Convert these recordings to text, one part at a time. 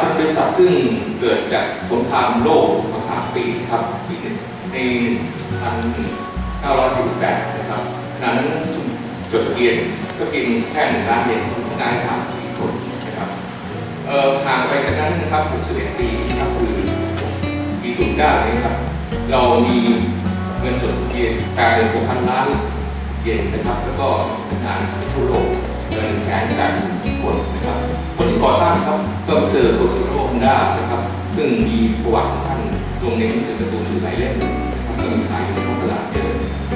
เป็นบริษัทซึ่งเกิดจากสงครามโลกมาสามปีครับในพันเก้าร้อยสิบแปดนะครับนั้นจดทะเบียนก็เพียงแค่หนึ่งล้านเยนนายสามสี่คนนะครับเอ่อห่างไปจากนั้นนะครับ61ปีนะครับคือปี09นี้ครับเรามีเงินจดทะเบียนแปดหมื่นหกพันล้านเยนนะครับ แล้วก็พนักงานทั่วโลก เกินแสนแปดหมื่นคนนะครับคนที่ก่อตั้งครับก็เซอร์โซเชียลโลกด้านะครับซึ่งมีประวัติท่านลงในหนังสือการ์ตูนอยู่หลายเล่มนะครับก็มีขายอยู่ในท้องตลาดเดิน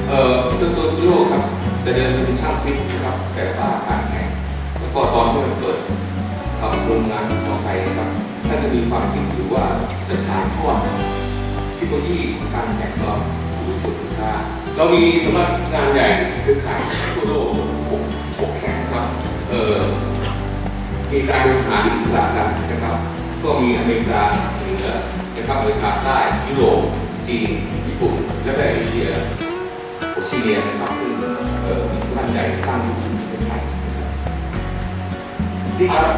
เอ่อเซอร์โซเชียลโลกครับแต่เดินเป็นช่างฟิตนะครับแต่ว่าการแข่งแล้วก็ตอนที่มันเปิดเอ่อโรงงานมอเตอร์ไซค์นะครับท่านก็มีความคิดอยู่ว่าจะขายทอดเทคโนโลยีของการแข่งก็สู่ตัวสินค้าเรามีสำนักงานใหญ่คือขายทั่วโลกหกหกแข่ง มีการบริหารอิสระกันนะครับ ก็มีอเมริกาเหนือนะครับอเมริกาใต้ยุโรปจีนญี่ปุ่นและก็เอเชียโอเชียนะครับซึ่งเอ่อมีสำนักงานใหญ่ตั้งอยู่ที่ประเทศไทยนี่ครับ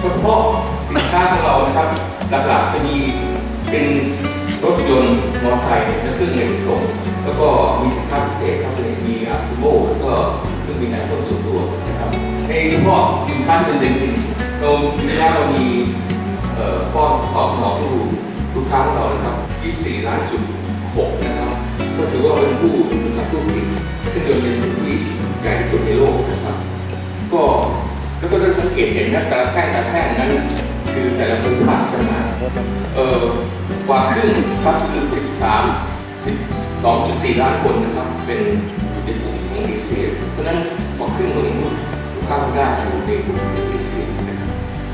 เฉพาะสินค้าของเรานะครับหลักๆจะมีเป็นรถยนต์มอเตอร์ไซค์และเครื่องเล่นส่ง แล้วก็มีสินค้าพิเศษครับเลยมีอาซิโมแล้วก็ เครื่องบินไอพ่นส่วนตัวนะครับในเฉพาะสินค้าเป็นเบนซินเราปีนี้เรามีป้อนตอบสนองลูกลูกค้าของเรานะครับ 24 ล้านจุด 6 นะครับ ก็ถือว่าเป็นผู้บริษัทผู้ผลิตเครื่องยนต์เบนซินที่ใหญ่ที่สุดในโลกนะครับก็แล้วก็จะสังเกตเห็นนะแต่ละแท่งแต่ละแท่งนั้น คือแต่ละคุณภาพที่จำหน่ายเอ่อกว่าครึ่งครับคือ 13 12.4 ล้านคนนะครับเป็น อยู่ในกลุ่มของเอเชียเพราะนั้นกว่าครึ่งของลูกค้าได้อยู่ในกลุ่มของเอเชียนะครับ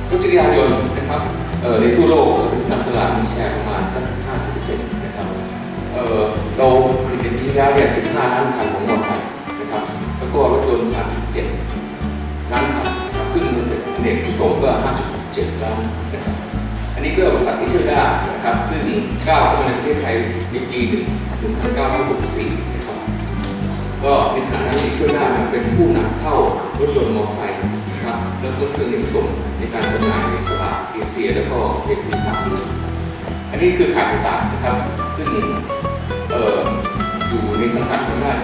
รถจักรยานยนต์นะครับเอ่อในทั่วโลกเป็นตลาดมีแชร์ประมาณสัก50%นะครับเอ่อเราผลิตในปีที่แล้วเนี่ย15ล้านคันของมอเตอร์ไซค์นะครับแล้วก็รถยนต์37ล้านคันขึ้นมาเสร็จอเนกที่ส่งก็5.7ล้านนะครับอันนี้ก็บริษัทที่ชื่อด้านะครับซึ่งก้าวเข้ามาในประเทศไทยในปี1964นะครับ ก็ในฐานะที่ชื่อด้าเป็นผู้นำเข้ารถยนต์มอเตอร์ไซค์นะครับแล้วก็เครื่องยนต์ส่งในการจำหน่ายในตลาดเอเชียแล้วก็ในภูมิภาคยุโรปอันนี้คือขายต่างนะครับ ซึ่งออยู่ในสังกัดของด้า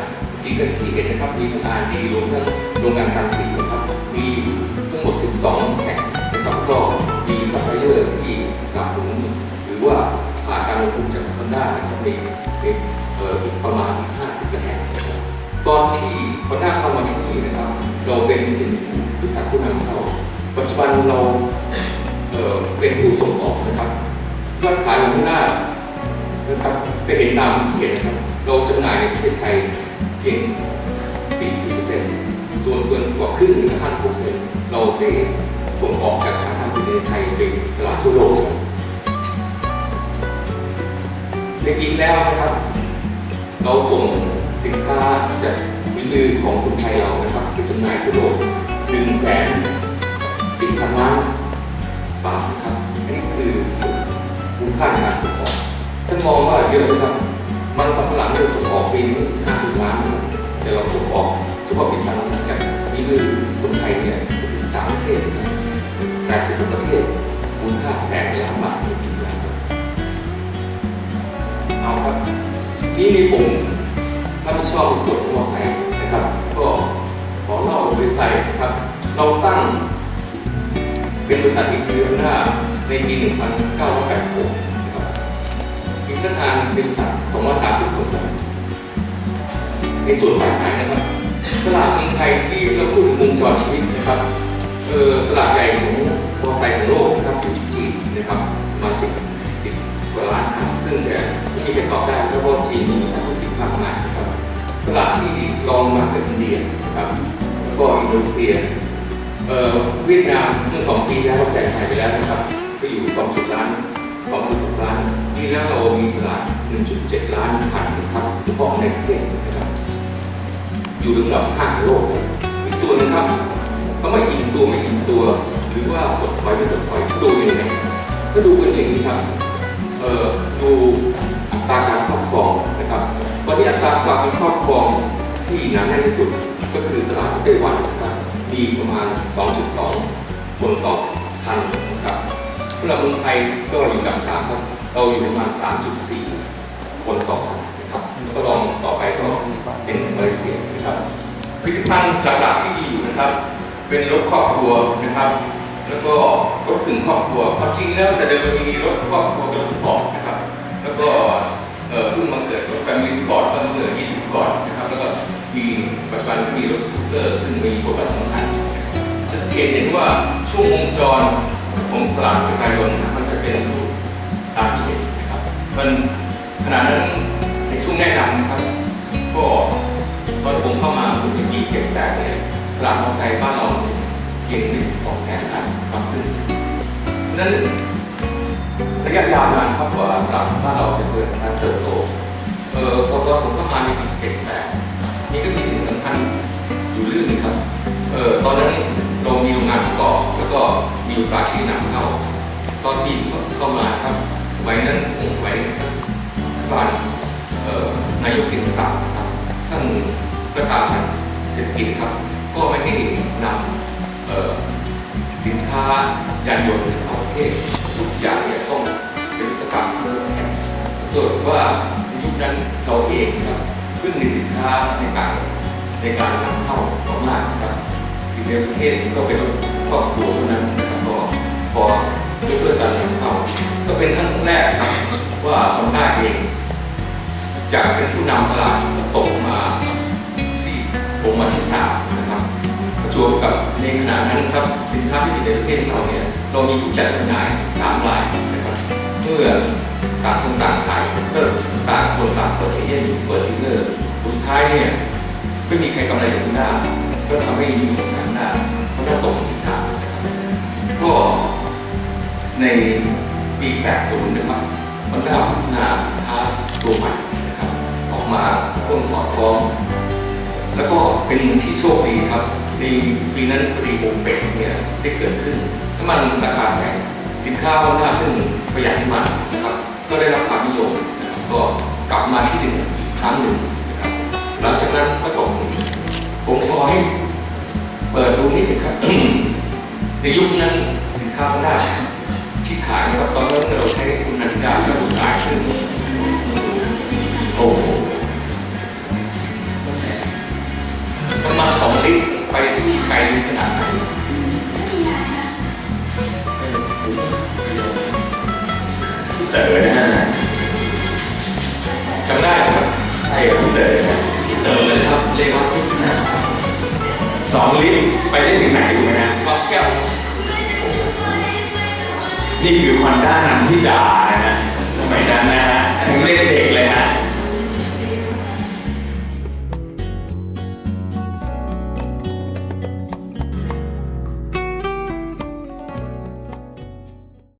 จริงๆก็ที่เห็นนะครับมีทั้งาร์ดีรวมทั้งโรงงานการผลิตนะครับมีทั้งหมด 12 แห่งนะครับก็มีซัพพลายเออร์ที่สนับสนุนหรือว่าผ่านการลงทุนจากคอนด้านะครับในประมาณ 50 แห่ง ตอนที่คอนด้าเข้ามาที่นี่นะครับ เราเป็นเป็นบริษัทผู้นำเขาปัจจุบันเราเเป็นผู้ส่งออกนะครับยอดขายของคอนด้านะครับไปเห็นตามที่เห็นนะครับเราจำหน่ายในประเทศไทยเพียง40%ส่วนเกินกว่าครึ่งหรือ50%เราได้ส่งออกจากการทำในไทยไปตลาดทั่วโลกในปีแล้วนะครับ เราส่ง สินค้าจากฝีมือของคนไทยเรานะครับไปจำหน่ายทั่วโลก1แสนสิบพันล้านบาทนะครับนนี้คือคุณค่าในการส่งออกท่านมองว่าเยอะนะครับ มันสำหลังที่เราส่งออกปีนึงห้าถึงล้านนะครับแต่เราส่งออกเฉพาะปีนั้นจากนี่คือคนไทยเนี่ยถึงต่างประเทศแปดสิบประเทศมูลค่าแสนล้านบาทในปีที่แล้เอาครับนี่มีผม รับผิดชอบในส่วนของมอไซค์นะครับ ก็ขอเล่าบริษัทนะครับ เราตั้งเป็นบริษัทอีกทีหน้าในปี 1986 นะครับมีพนักงานเป็นสัตว์230คนในส่วนขายขายนะครับ ตลาดเมืองไทยที่เราพูดถึงวงจรชีวิตนะครับ เออตลาดใหญ่ของมอไซค์ของโลกนะครับ นีเซียเวียดนามเมื่อสองปีแล้วเราแซงไทยไปแล้วนะครับก็อยู่2ล้าน2.6ล้านนี่แล้วเรามีตลาด1.7ล้านคันนะครับเฉพาะในประเทศนะครับอยู่ลำดับห้างโลกอีกส่วนนะครับก็ไม่อิ่มตัวไม่อิ่มตัว หรือว่าถดถอยไม่ถดถอยดูยังไงก็ดูกันอย่างนี้ครับเดูอัตราการครอบครองนะครับวันนี้อัตราการครอบครองที่หนาแน่นที่สุดก็คือตลาดไต้หวันีประมาณ 2.2 คนต่อำหรับเมืองไทยก็อยู่อันดับสามครับเราอยู่ประมาณ 3.4 คนต่อวันนะครับแล้วก็ลองต่อไปก็เป็นมาเลเซียนะครับผลิตภัณฑ์หลักๆที่มีอยู่นะครับ เป็นรถครอบครัวนะครับ แล้วก็รถกึ่งครอบครัวความจริงแล้วแต่เดิมมีรถครอบครัวเป็นสปอร์ตนะครับ แล้วก็ ว่าช่วงวงจรของตลาดจักรยานมันจะเป็นรูปตามที่เห็นนะครับมันขณะนั้นในช่วงแรกนำนะครับ ก็ตอนผมเข้ามาผมปีเจ็ดแปดเนี่ยตลาดมอเตอร์ไซค์บ้านเราเนี่ยเพียงไม่งสองแสนคันครับซึ่งนั้นระยะยาวนานครับกว่าตลาดบ้านเราจะเกิดการเติบโตเออพอตอนผมเข้ามาในปีเจ็ดแปดนี่ก็มีสิ่งสำคัญอยู่เรื่องนึงครับเออตอนนั้น มีโอกาสที่นำเข้า ตอนปีเข้ามาครับ สมัยนั้นคงสมัยรัฐบาลเอ่อนายกเกียรติศักดิ์ครับท่านก็ตามทางเศรษฐกิจครับ ก็ไม่ให้นำสินค้ายานยนต์เข้าประเทศทุกอย่างเนี่ยต้องเป็นวิศวกรรมเครื่อแข็งเกิดว่าในยุคนั้นเราเองครับพึ่งในสินค้าในการในการนำเข้ามากครับอยู่ในประเทศก็เป็นครอบครัวเท่านั้น นะครับก็พอเพื่อการนำเขาก็เป็นครั้งแรกครับว่าคอนด้าเองจากเป็นผู้นำตลาดตกมาที่ผมมาที่สามนะครับประจวบกับในขณะนั้นครับสินค้าที่อยู่ในประเทศเราเนี่ยเรามีผู้จัดจำหน่ายสามรายนะครับเมื่อต่างคนต่างขายก็ต่างคนต่างเปิดเอเย่นเปิดดีลเลอร์สุดท้ายเนี่ยไม่มีใครกำไรจากคุณด้าก็ทำให้มีผลงาน ในปี 80 นะครับมันได้พัฒนาสินค้าตัวใหม่นะครับออกมาร่วมสอดคล้อง แล้วก็เป็นที่โชคดีครับในปีนั้นพอดีโอเปกเนี่ยได้เกิดขึ้นน้ำมันราคาแพงสินค้าฮอนด้าซึ่งประหยัดน้ำมันนะครับก็ได้รับความนิยมนะครับก็กลับมาที่หนึ่งอีกครั้งหนึ่งนะครับหลังจากนั้นก็ตกผมขอให้เปิดดูนิดนึงครับในยุคนั้นสินค้าฮอนด้า ที่ขายนะครับตอนนั้นเราใช้คุณนันดาและสุสายซึ่งโอ้โหประมาสองลิตรไปที่ไกลขนาดไหนเต๋อนะฮะจำได้ครับใช่ครับเต๋อนะที่เติมเลยครับเลขที่หน้าสองลิตรไปได้ถึงไหนถูกไหมฮะบางแก้ว นี่คือคอนด้านำที่ด่านะฮะสมัยนั้นนะฮะยังเล่นเด็กเลยฮะ